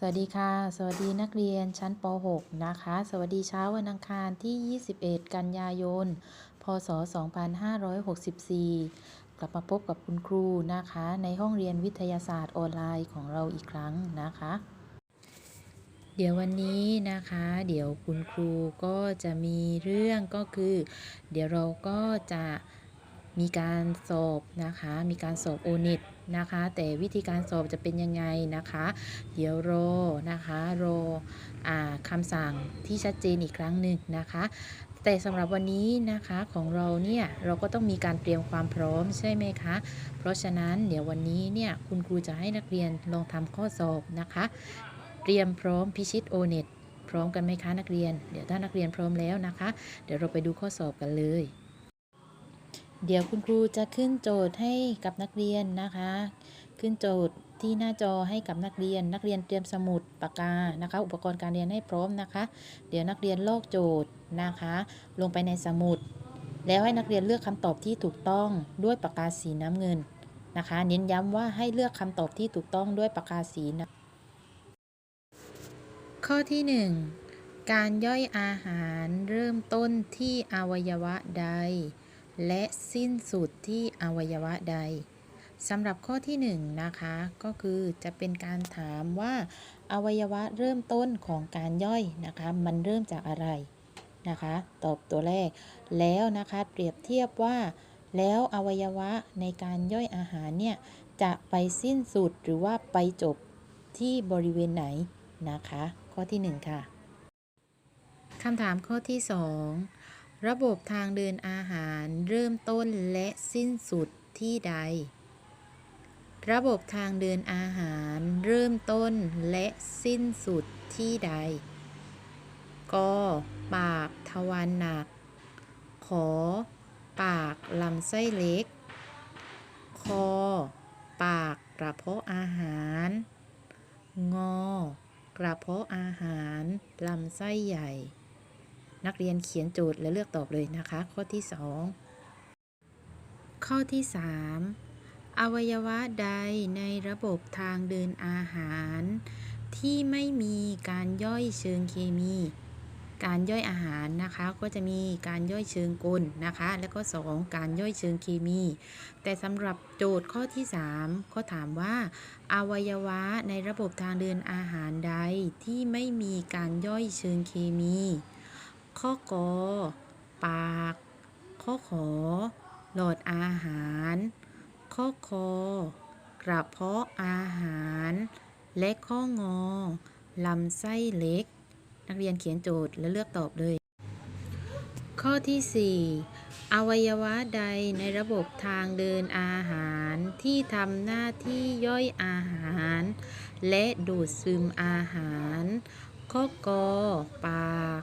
สวัสดีค่ะ สวัสดีนักเรียนชั้นป .6 นะคะ สวัสดีเช้าวันอังคารที่ 21 กันยายน พศ 2564 กลับมาพบกับคุณครูนะคะ ในห้องเรียนวิทยาศาสตร์ออนไลน์ของเราอีกครั้งนะคะ เดี๋ยววันนี้นะคะ เดี๋ยวคุณครูก็จะมีเรื่องก็คือ เดี๋ยวเราก็จะ มีการสอบนะคะ มีการสอบโอเน็ตนะคะ แต่วิธีการสอบจะเป็นยังไงนะคะ เดี๋ยวรอนะคะรออาคำสั่งที่ชัดเจนอีกครั้งหนึ่งนะคะแต่สำหรับวันนี้นะคะของเราเนี่ยเราก็ต้องมีการเตรียมความพร้อมใช่ไหมคะ เพราะฉะนั้นเดี๋ยววันนี้เนี่ยคุณครูจะให้นักเรียนลองทำข้อสอบนะคะ เตรียมพร้อมพิชิตโอเน็ตพร้อมกันไหมคะนักเรียน เดี๋ยวถ้านักเรียนพร้อมแล้วนะคะ เดี๋ยวเราไปดูข้อสอบกันเลย เดี๋ยวคุณครูจะขึ้นโจทย์ให้กับนักเรียนนะคะ ขึ้นโจทย์ที่หน้าจอให้กับนักเรียน นักเรียนเตรียมสมุดปากกานะคะ อุปกรณ์การเรียนให้พร้อมนะคะ เดี๋ยวนักเรียนลอกโจทย์นะคะ ลงไปในสมุด แล้วให้นักเรียนเลือกคำตอบที่ถูกต้องด้วยปากกาสีน้ำเงินนะคะ เน้นย้ำว่าให้เลือกคำตอบที่ถูกต้องด้วยปากกาสีน้ำข้อที่ 1 การย่อยอาหารเริ่มต้นที่อวัยวะใด และสิ้นสุดที่อวัยวะใดสำหรับข้อที่1นงนะคะก็คือจะเป็นการถามว่าอวัยวะเริ่มต้นของการย่อยนะคะมันเริ่มจากอะไรนะคะ ตอบตัวแรก แล้วนะคะเปรียบเทียบว่า แล้วอวัยวะในการย่อยอาหารเนี่ยจะไปสิ้นสุดหรือว่าไปจบที่บริเวณไหนนะคะ ข้อที่ 1 ค่ะคำถามข้อที่ 2 ระบบทางเดินอาหารเริ่มต้นและสิ้นสุดที่ใด ระบบทางเดินอาหารเริ่มต้นและสิ้นสุดที่ใด ก ปากทวารหนัก ขอ ปากลำไส้เล็ก คอ ปากกระเพาะอาหาร งอ กระเพาะอาหารลำไส้ใหญ่ นักเรียนเขียนโจทย์และเลือกตอบเลยนะคะ ข้อที่ 2 ข้อที่ 3 อวัยวะใดในระบบทางเดินอาหาร ที่ไม่มีการย่อยเชิงเคมี การย่อยอาหารนะคะก็จะมีการย่อยเชิงกลนะคะ แล้วก็ 2 การย่อยเชิงเคมี แต่สำหรับโจทย์ข้อที่ 3 เขาถามว่า อวัยวะในระบบทางเดินอาหารใดที่ไม่มีการย่อยเชิงเคมี ข้อกอปาก ข้อขอ หลอดอาหาร ข้อคอกระเพาะอาหาร และข้องอลำไส้เล็ก นักเรียนเขียนโจทย์และเลือกตอบเลย ข้อที่ 4 อวัยวะใดในระบบทางเดินอาหารที่ทำหน้าที่ย่อยอาหาร และดูดซึมอาหาร ข้อกอปาก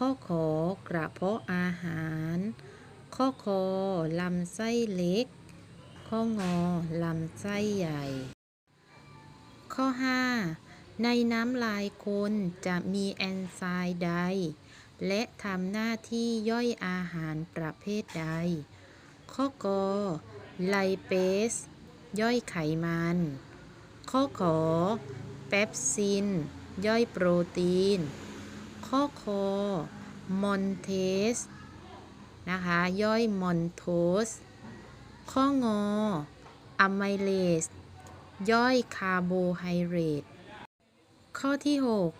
ข้อขอกระเพาะอาหาร ข้อคอลำไส้เล็ก ข้องอลำไส้ใหญ่ ข้อ 5 ในน้ำลายคนจะมีแอนไซม์ใด และทำหน้าที่ย่อยอาหารประเภทใด ข้อกอไลเปส ย่อยไขมัน ข้อขอเปปซิน ย่อยโปรตีน ข้อคอมอนเทสนะคะ ย่อยมอนโทส ข้องออะไมเลส ย่อยคาร์โบไฮเดรต ข้อที่ 6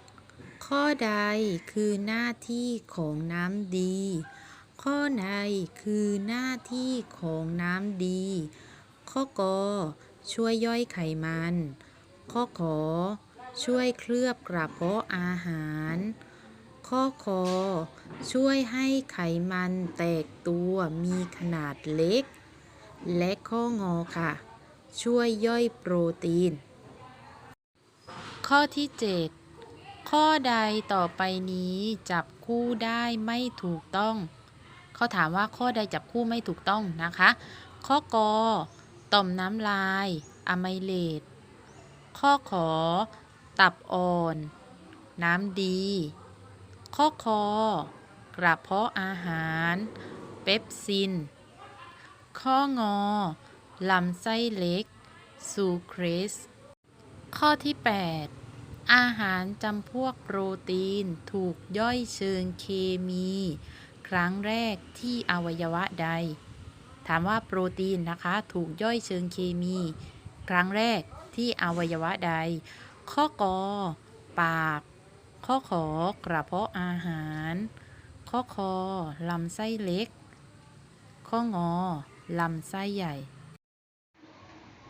ข้อใดคือหน้าที่ของน้ำดี ข้อใดคือหน้าที่ของน้ำดี ข้อกอช่วยย่อยไขมัน ข้อขอช่วยเคลือบกระเพาะอาหาร ข้อคอ ช่วยให้ไขมันแตกตัวมีขนาดเล็ก และข้องอค่ะ ช่วยย่อยโปรตีน ข้อที่ 7 ข้อใดต่อไปนี้จับคู่ได้ไม่ถูกต้องเขาถามว่าข้อใดจับคู่ไม่ถูกต้องนะคะ ข้อกอต่อมน้ำลายอะไมเลตข้อขอ ตับอ่อน น้ำดี ข้อคอกระเพาะอาหารเปปซิน ข้องอ ลำไส้เล็ก ซูเครส ข้อที่ 8 อาหารจำพวกโปรตีนถูกย่อยเชิงเคมี ครั้งแรกที่อวัยวะใด ถามว่าโปรตีนนะคะ ถูกย่อยเชิงเคมี ครั้งแรกที่อวัยวะใด ข้อกอ ปาก ข้อขอกระเพาะอาหาร ข้อคอลำไส้เล็ก ข้องอลำไส้ใหญ่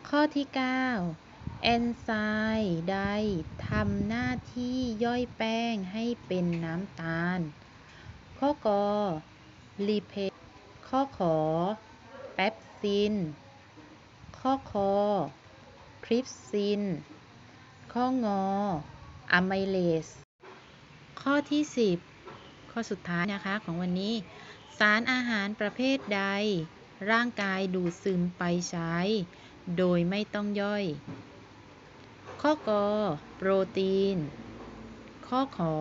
ข้อที่ 9 เอนไซม์ใดทำหน้าที่ย่อยแป้งให้เป็นน้ำตาล ข้อกอลีเพสข้อขอแปปซิน ข้อคอทริปซิน ข้องออะไมเลส ข้อที่ 10 ข้อสุดท้ายนะคะของวันนี้ สารอาหารประเภทใด ร่างกายดูดซึมไปใช้ โดยไม่ต้องย่อย ข้อกอโปรตีน ข้อขอ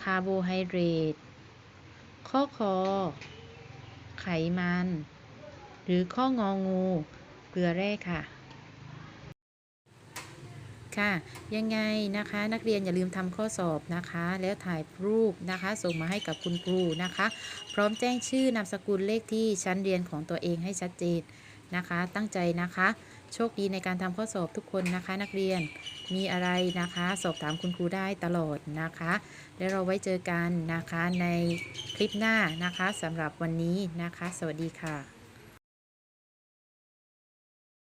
คาร์โบไฮเดรต ข้อคอ ไขมัน หรือข้ององู เกลือแร่ค่ะ ค่ะ ยังไงนะคะ นักเรียนอย่าลืมทำข้อสอบนะคะ แล้วถ่ายรูปนะคะ ส่งมาให้กับคุณครูนะคะ พร้อมแจ้งชื่อนามสกุลเลขที่ชั้นเรียนของตัวเองให้ชัดเจนนะคะ ตั้งใจนะคะ โชคดีในการทำข้อสอบทุกคนนะคะ นักเรียนมีอะไรนะคะ สอบถามคุณครูได้ตลอดนะคะ แล้วเราไว้เจอกันนะคะในคลิปหน้านะคะสำหรับวันนี้นะคะ สวัสดีค่ะ